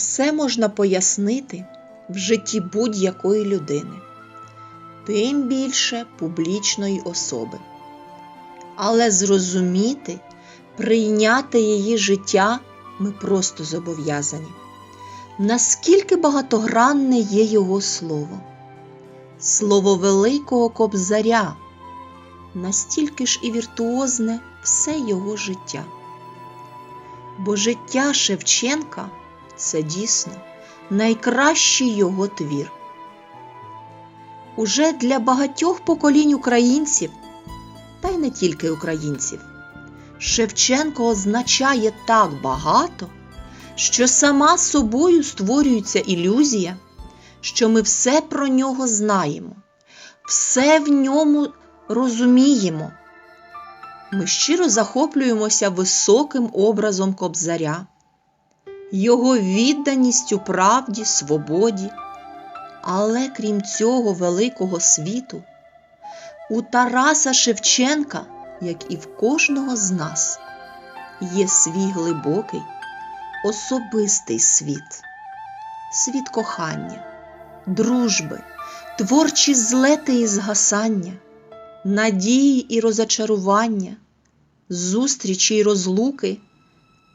Все можна пояснити в житті будь-якої людини, тим більше публічної особи. Але зрозуміти, прийняти її життя ми просто зобов'язані. Наскільки багатогранне є його слово, слово великого кобзаря, настільки ж і віртуозне все його життя. Бо життя Шевченка це дійсно найкращий його твір. Уже для багатьох поколінь українців, та й не тільки українців, Шевченко означає так багато, що сама собою створюється ілюзія, що ми все про нього знаємо, все в ньому розуміємо. Ми щиро захоплюємося високим образом кобзаря, його відданістю правді, свободі. Але крім цього великого світу, у Тараса Шевченка, як і в кожного з нас, є свій глибокий, особистий світ, світ кохання, дружби, творчі злети і згасання, надії і розочарування, зустрічі й розлуки,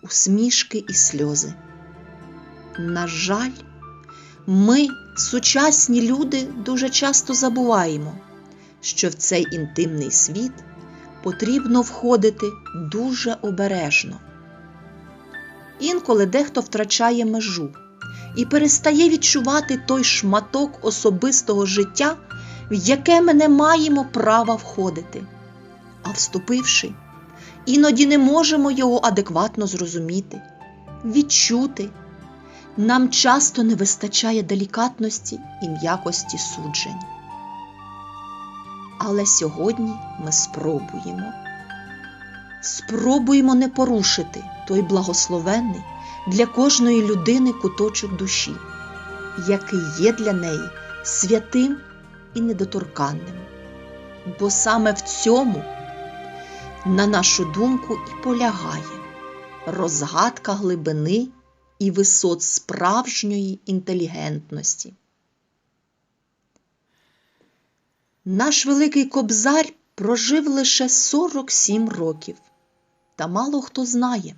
усмішки і сльози. На жаль, ми, сучасні люди, дуже часто забуваємо, що в цей інтимний світ потрібно входити дуже обережно. Інколи дехто втрачає межу і перестає відчувати той шматок особистого життя, в яке ми не маємо права входити. А вступивши, іноді не можемо його адекватно зрозуміти, відчути. Нам часто не вистачає делікатності і м'якості суджень. Але сьогодні ми спробуємо. Спробуємо не порушити той благословенний для кожної людини куточок душі, який є для неї святим і недоторканним. Бо саме в цьому, на нашу думку, і полягає розгадка глибини і висот справжньої інтелігентності. Наш великий кобзар прожив лише 47 років, та мало хто знає,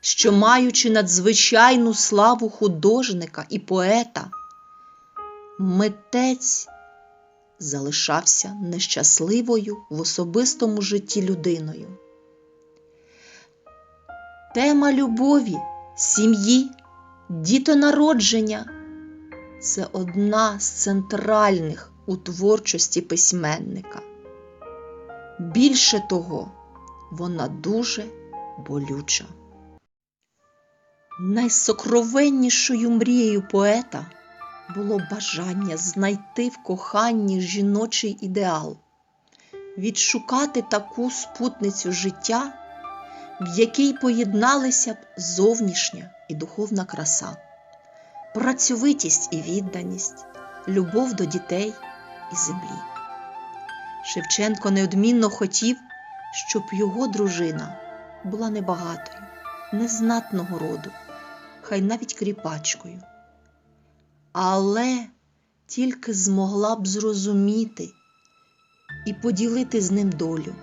що, маючи надзвичайну славу художника і поета, митець залишався нещасливою в особистому житті людиною. Тема любові сім'ї, дітонародження це одна з центральних у творчості письменника. Більше того, вона дуже болюча. Найсокровеннішою мрією поета було бажання знайти в коханні жіночий ідеал, відшукати таку спутницю життя в якій поєдналися б зовнішня і духовна краса, працьовитість і відданість, любов до дітей і землі. Шевченко неодмінно хотів, щоб його дружина була небагатою, незнатного роду, хай навіть кріпачкою, але тільки змогла б зрозуміти і поділити з ним долю,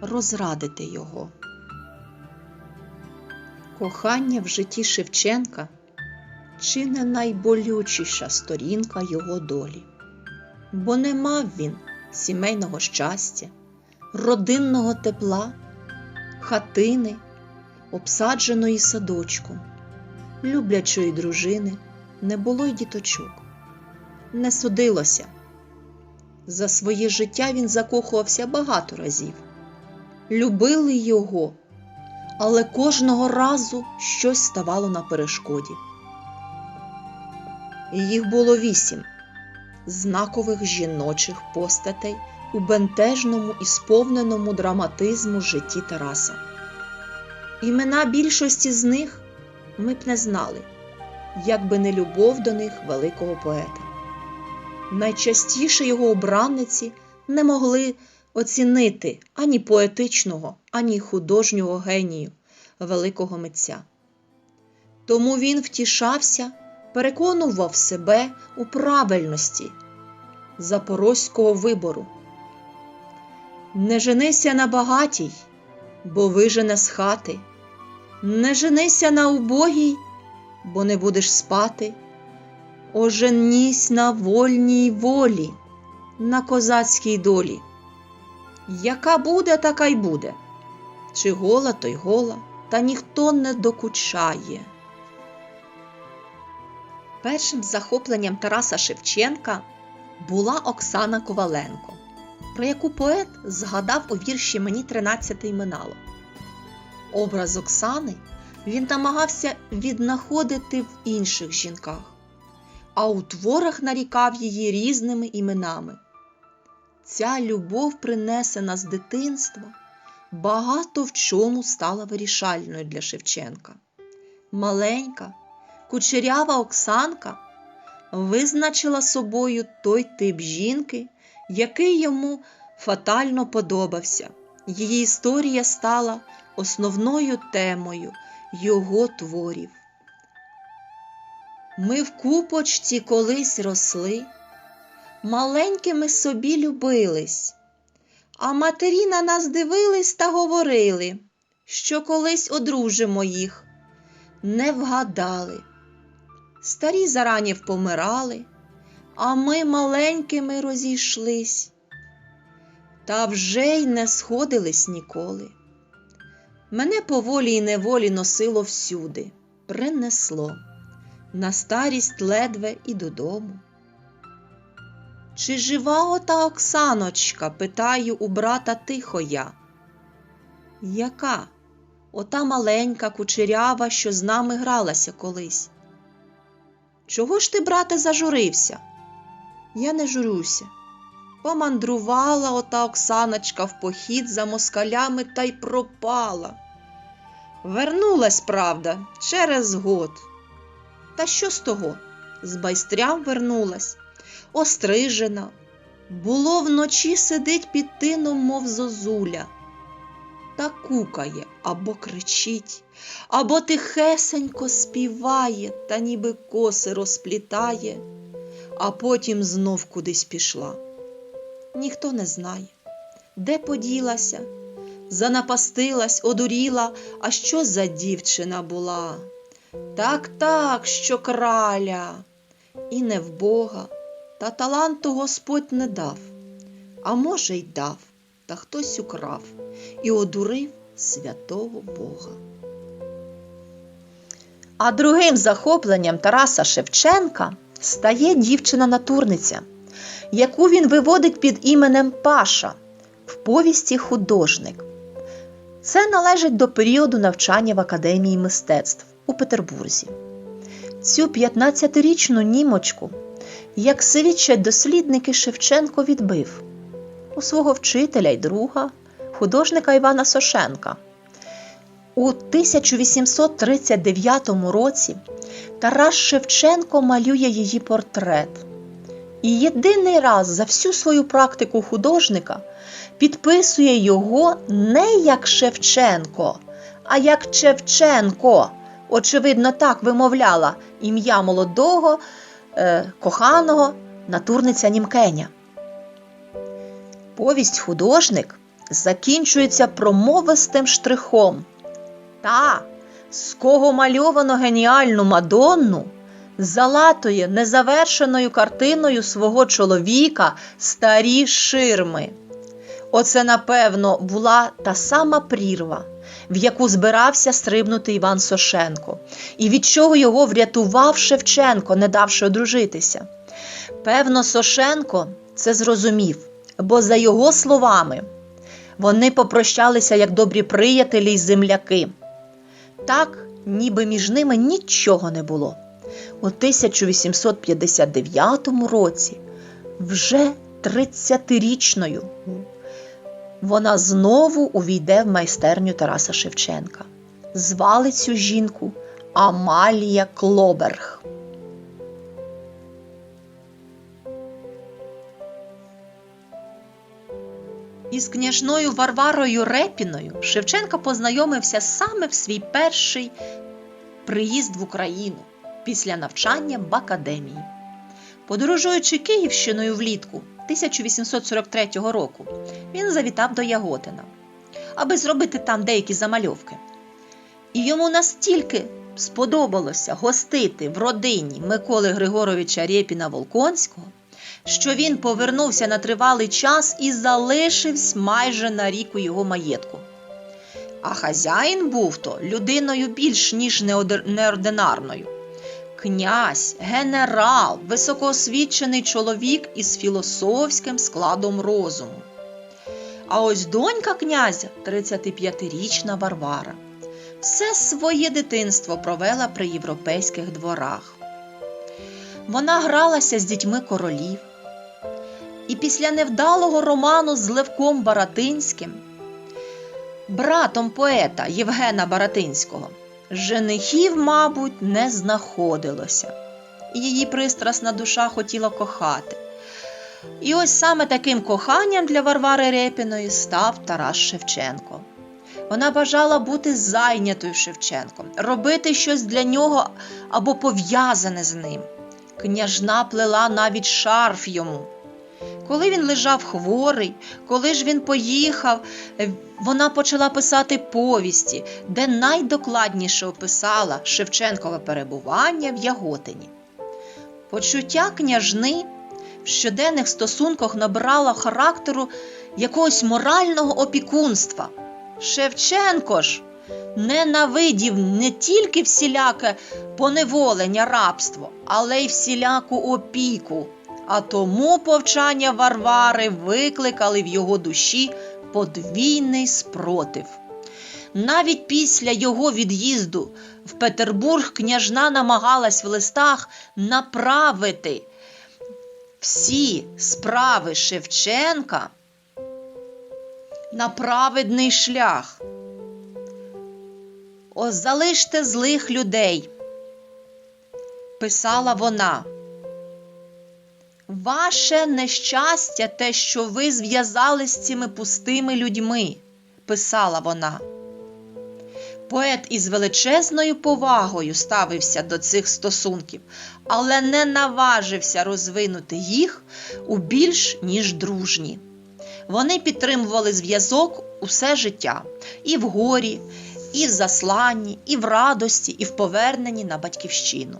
розрадити його. Кохання в житті Шевченка чи не найболючіша сторінка його долі, бо не мав він сімейного щастя, родинного тепла, хатини, обсадженої садочком, люблячої дружини, не було й діточок, не судилося. За своє життя він закохувався багато разів. Любили його але кожного разу щось ставало на перешкоді. Їх було вісім знакових жіночих постатей у бентежному і сповненому драматизму житті Тараса. Імена більшості з них ми б не знали, якби не любов до них великого поета. Найчастіше його обранниці не могли оцінити ані поетичного, ані художнього генію великого митця. Тому він втішався, переконував себе у правильності запорозького вибору. Не женися на багатій, бо вижене з хати. Не женися на убогій, бо не будеш спати. Оженісь на вольній волі, на козацькій долі. Яка буде, така й буде. Чи гола, то й гола, та ніхто не докучає. Першим захопленням Тараса Шевченка була Оксана Коваленко, про яку поет згадав у вірші Мені тринадцяте минало. Образ Оксани він намагався віднаходити в інших жінках, а у творах нарікав її різними іменами. Ця любов, принесена з дитинства, багато в чому стала вирішальною для Шевченка. Маленька, кучерява Оксанка визначила собою той тип жінки, який йому фатально подобався. Її історія стала основною темою його творів. Ми в купочці колись росли, маленькими собі любились, а матері на нас дивились та говорили, що колись одружимо їх. Не вгадали. Старі зарані помирали, а ми маленькими розійшлись. Та вже й не сходились ніколи. Мене поволі й неволі носило всюди, принесло, на старість ледве і додому. Чи жива ота Оксаночка? питаю у брата тихо я. Яка? Ота маленька кучерява, що з нами гралася колись. Чого ж ти, брате, зажурився? Я не журюся. Помандрувала ота Оксаночка в похід за москалями та й пропала. Вернулась, правда, через год. Та що з того? З байстрям вернулась, острижена. Було вночі сидить під тином, мов зозуля, та кукає або кричить, або тихесенько співає, та ніби коси розплітає, а потім знов кудись пішла. Ніхто не знає, де поділася, занапастилась, одуріла, а що за дівчина була. Так, так, що краля, і не в та таланту Господь не дав, а може, й дав, та хтось украв і одурив святого Бога. А другим захопленням Тараса Шевченка стає дівчина-натурниця, яку він виводить під іменем Паша в повісті художник. Це належить до періоду навчання в Академії мистецтв у Петербурзі. Цю 15-річну німочку, як свідчать дослідники, Шевченко відбив у свого вчителя й друга, художника Івана Сошенка. У 1839 році Тарас Шевченко малює її портрет. І єдиний раз за всю свою практику художника підписує його не як Шевченко, а як Чевченко. Очевидно, так вимовляла ім'я молодого, коханого натурниця Німкеня. Повість художник закінчується промовистим штрихом. Та, з кого мальовано геніальну Мадонну, залатує незавершеною картиною свого чоловіка старі ширми. Оце, напевно, була та сама прірва, в яку збирався стрибнути Іван Сошенко, і від чого його врятував Шевченко, не давши одружитися. Певно, Сошенко це зрозумів, бо, за його словами, вони попрощалися як добрі приятелі й земляки. Так, ніби між ними нічого не було. У 1859 році, вже 30-річною, вона знову увійде в майстерню Тараса Шевченка. Звали цю жінку Амалія Клоберг. Із княжною Варварою Репіною Шевченко познайомився саме в свій перший приїзд в Україну після навчання в академії. Подорожуючи Київщиною влітку 1843 року, він завітав до Яготина, аби зробити там деякі замальовки. І йому настільки сподобалося гостити в родині Миколи Григоровича Рєпіна Волконського, що він повернувся на тривалий час і залишився майже на рік у його маєтку. А хазяїн був то людиною більш ніж неординарною. Князь, генерал, високоосвічений чоловік із філософським складом розуму. А ось донька князя, 35-річна Варвара, все своє дитинство провела при європейських дворах. Вона гралася з дітьми королів. І після невдалого роману з Левком Баратинським, братом поета Євгена Баратинського, женихів, мабуть, не знаходилося. Її пристрасна душа хотіла кохати. І ось саме таким коханням для Варвари Репіної став Тарас Шевченко. Вона бажала бути зайнятою Шевченком, робити щось для нього або пов'язане з ним. Княжна плела навіть шарф йому. Коли він лежав хворий, коли ж він поїхав, е, вона почала писати повісті, де найдокладніше описала Шевченкове перебування в Яготині. Почуття княжни в щоденних стосунках набирало характеру якогось морального опікунства. Шевченко ж ненавидів не тільки всіляке поневолення рабство, але й всіляку опіку. А тому повчання Варвари викликали в його душі подвійний спротив. Навіть після його від'їзду в Петербург княжна намагалась в листах направити всі справи Шевченка на праведний шлях. О, залиште злих людей, писала вона. Ваше нещастя те, що ви зв'язали з цими пустими людьми, писала вона. Поет із величезною повагою ставився до цих стосунків, але не наважився розвинути їх у більш ніж дружні. Вони підтримували зв'язок усе життя і в горі, і в засланні, і в радості, і в поверненні на батьківщину.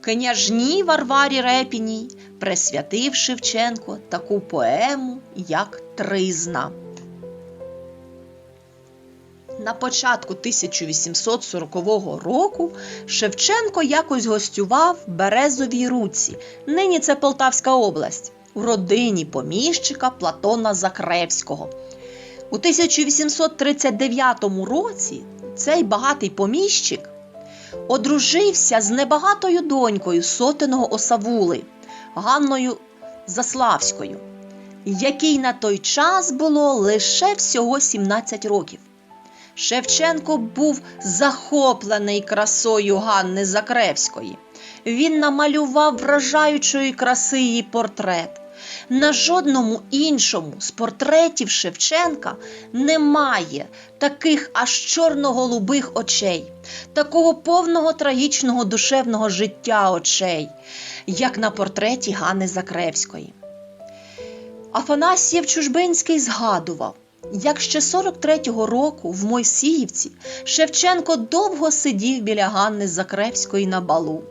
Княжній Варварі Репіній присвятив Шевченко таку поему, як Тризна. На початку 1840 року Шевченко якось гостював Березовій Руці, нині це Полтавська область, у родині поміщика Платона Закревського. У 1839 році цей багатий поміщик одружився з небагатою донькою сотеного осавули Ганною Заславською, якій на той час було лише всього 17 років. Шевченко був захоплений красою Ганни Закревської. Він намалював вражаючої краси її портрет. На жодному іншому з портретів Шевченка немає таких аж чорно-голубих очей, такого повного трагічного душевного життя очей, як на портреті Ганни Закревської. Афанасьєв Чужбинський згадував, як ще 43-го року в Мойсіївці Шевченко довго сидів біля Ганни Закревської на балу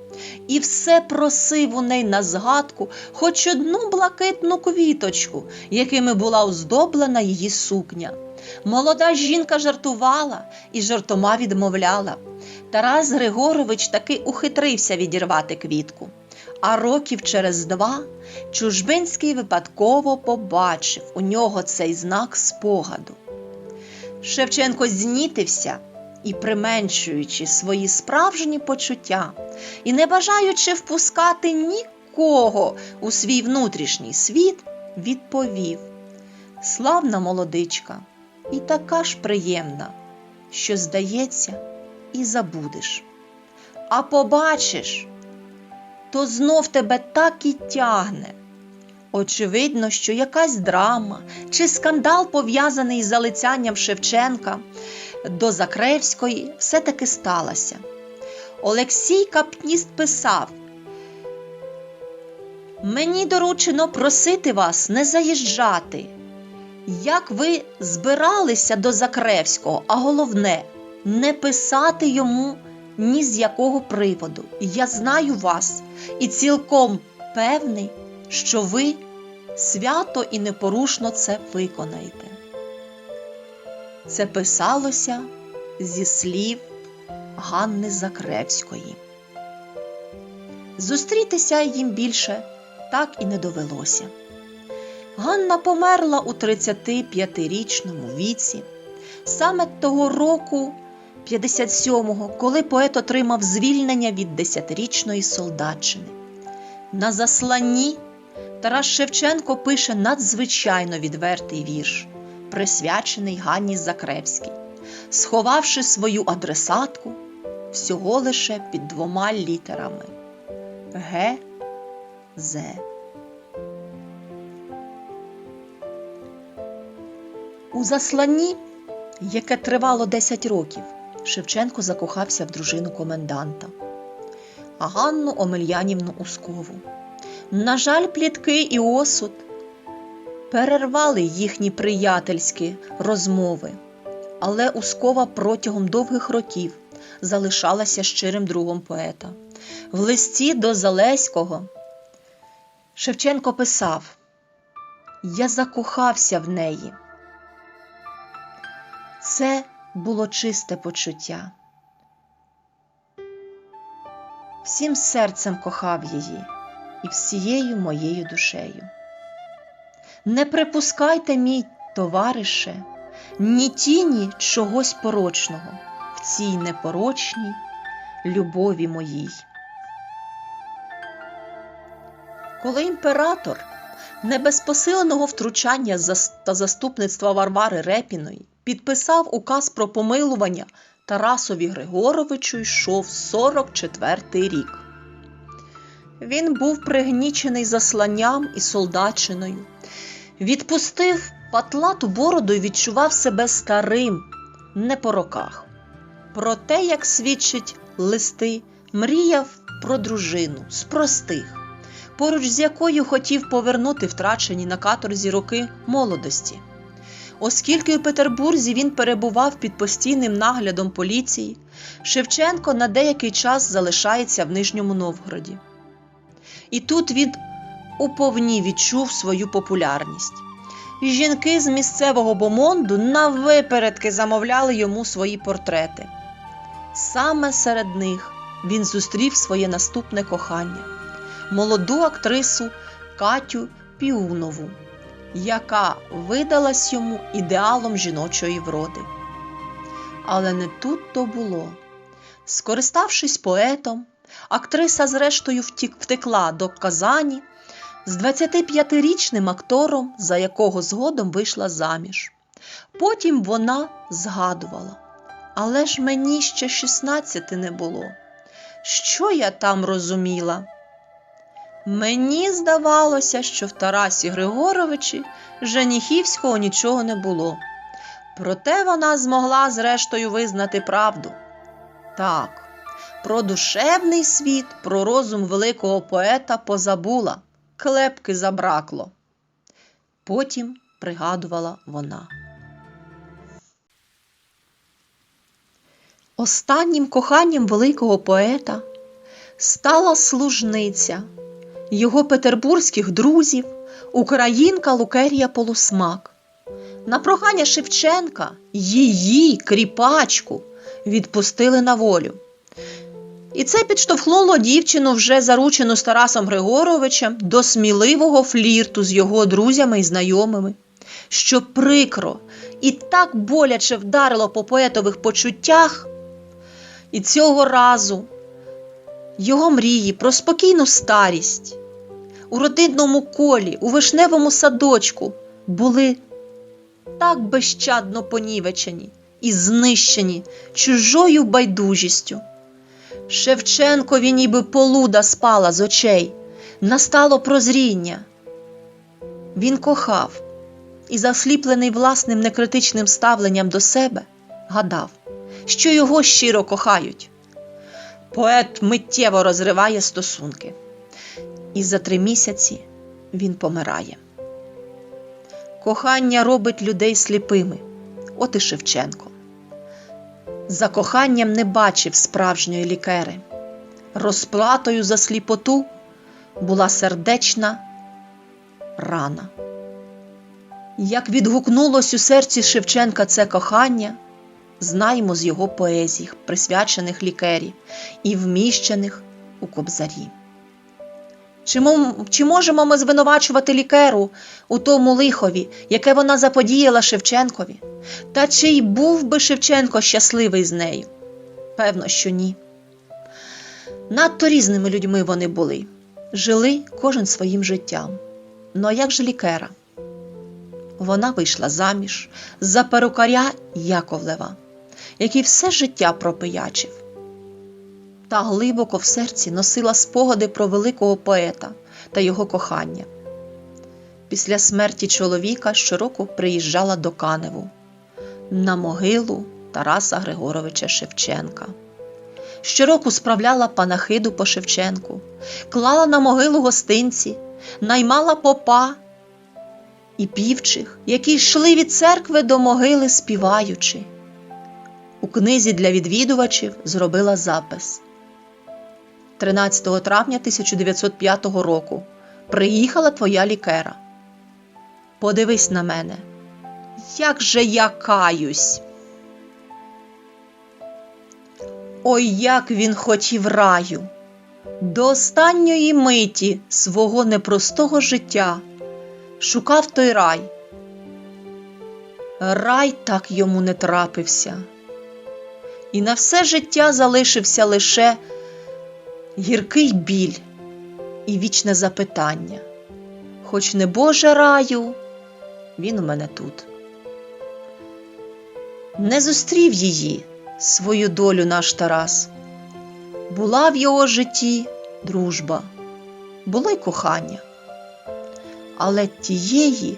і все просив у неї на згадку хоч одну блакитну квіточку, якими була оздоблена її сукня. Молода жінка жартувала і жартома відмовляла. Тарас Григорович таки ухитрився відірвати квітку. А років через два Чужбинський випадково побачив у нього цей знак спогаду. Шевченко знітився і, применшуючи свої справжні почуття, і не бажаючи впускати нікого у свій внутрішній світ, відповів: Славна молодичка, і така ж приємна, що, здається, і забудеш. А побачиш, то знов тебе так і тягне. Очевидно, що якась драма чи скандал, пов'язаний з залицянням Шевченка до Закревської, все-таки сталася. Олексій Капніст писав Мені доручено просити вас не заїжджати. Як ви збиралися до Закревського, а головне, не писати йому ні з якого приводу. Я знаю вас і цілком певний, що ви свято і непорушно це виконаєте. Це писалося зі слів Ганни Закревської. Зустрітися їм більше так і не довелося. Ганна померла у 35-річному віці, саме того року, 57-го, коли поет отримав звільнення від 10-річної солдатчини. На засланні Тарас Шевченко пише надзвичайно відвертий вірш, присвячений Ганні Закревській, сховавши свою адресатку всього лише під двома літерами Г. У засланні, яке тривало 10 років, Шевченко закохався в дружину коменданта, Ганну Омельянівну Ускову. На жаль, плітки і осуд перервали їхні приятельські розмови, але Ускова протягом довгих років залишалася щирим другом поета. В листі до Залеського Шевченко писав: Я закохався в неї. Це було чисте почуття. Всім серцем кохав її і всією моєю душею. Не припускайте, мій товарише, ні тіні чогось порочного в цій непорочній любові моїй. Коли імператор не без посиленого втручання та заступництва Варвари Репіної підписав указ про помилування Тарасові Григоровичу йшов 44-й рік. Він був пригнічений засланням і солдатчиною, відпустив патлату бороду і відчував себе старим, не по роках. Про те, як свідчить листи, мріяв про дружину з простих, поруч з якою хотів повернути втрачені на каторзі роки молодості. Оскільки у Петербурзі він перебував під постійним наглядом поліції, Шевченко на деякий час залишається в Нижньому Новгороді. І тут він уповні відчув свою популярність. Жінки з місцевого бомонду на випередки замовляли йому свої портрети. Саме серед них він зустрів своє наступне кохання молоду актрису Катю Піунову, яка видалась йому ідеалом жіночої вроди. Але не тут то було. Скориставшись поетом, актриса, зрештою, втекла до Казані з 25-річним актором, за якого згодом вийшла заміж. Потім вона згадувала. Але ж мені ще 16 не було. Що я там розуміла? Мені здавалося, що в Тарасі Григоровичі Женіхівського нічого не було. Проте вона змогла зрештою визнати правду. Так, про душевний світ, про розум великого поета позабула, клепки забракло. Потім пригадувала вона. Останнім коханням великого поета стала служниця його петербурзьких друзів, українка Лукерія Полусмак. На прохання Шевченка її кріпачку відпустили на волю. І це підштовхнуло дівчину, вже заручену з Тарасом Григоровичем, до сміливого флірту з його друзями і знайомими, що прикро і так боляче вдарило по поетових почуттях. І цього разу його мрії про спокійну старість у родинному колі, у вишневому садочку були так безщадно понівечені і знищені чужою байдужістю. Шевченкові ніби полуда спала з очей, настало прозріння. Він кохав і, засліплений власним некритичним ставленням до себе, гадав, що його щиро кохають. Поет миттєво розриває стосунки. І за три місяці він помирає. Кохання робить людей сліпими. От і Шевченко. За коханням не бачив справжньої лікери. Розплатою за сліпоту була сердечна рана. Як відгукнулось у серці Шевченка це кохання, знаємо з його поезій, присвячених лікері і вміщених у кобзарі. Чи, чи можемо ми звинувачувати лікеру у тому лихові, яке вона заподіяла Шевченкові? Та чи й був би Шевченко щасливий з нею? Певно, що ні. Надто різними людьми вони були, жили кожен своїм життям. Ну а як же лікера? Вона вийшла заміж за перукаря Яковлева, який все життя пропиячив. Та глибоко в серці носила спогади про великого поета та його кохання. Після смерті чоловіка щороку приїжджала до Каневу на могилу Тараса Григоровича Шевченка. Щороку справляла панахиду по Шевченку, клала на могилу гостинці, наймала попа і півчих, які йшли від церкви до могили співаючи. У книзі для відвідувачів зробила запис. 13 травня 1905 року приїхала твоя лікера. Подивись на мене, як же я каюсь. Ой, як він хотів раю, до останньої миті свого непростого життя шукав той рай. Рай так йому не трапився, і на все життя залишився лише гіркий біль і вічне запитання. Хоч не Боже раю, він у мене тут. Не зустрів її, свою долю наш Тарас. Була в його житті дружба, було й кохання, але тієї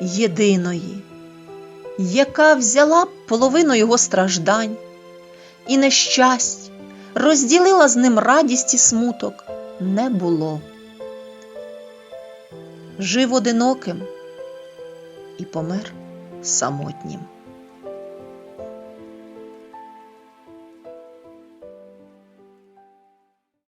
єдиної, яка взяла половину його страждань і нещасть, розділила з ним радість і смуток, не було. Жив одиноким і помер самотнім.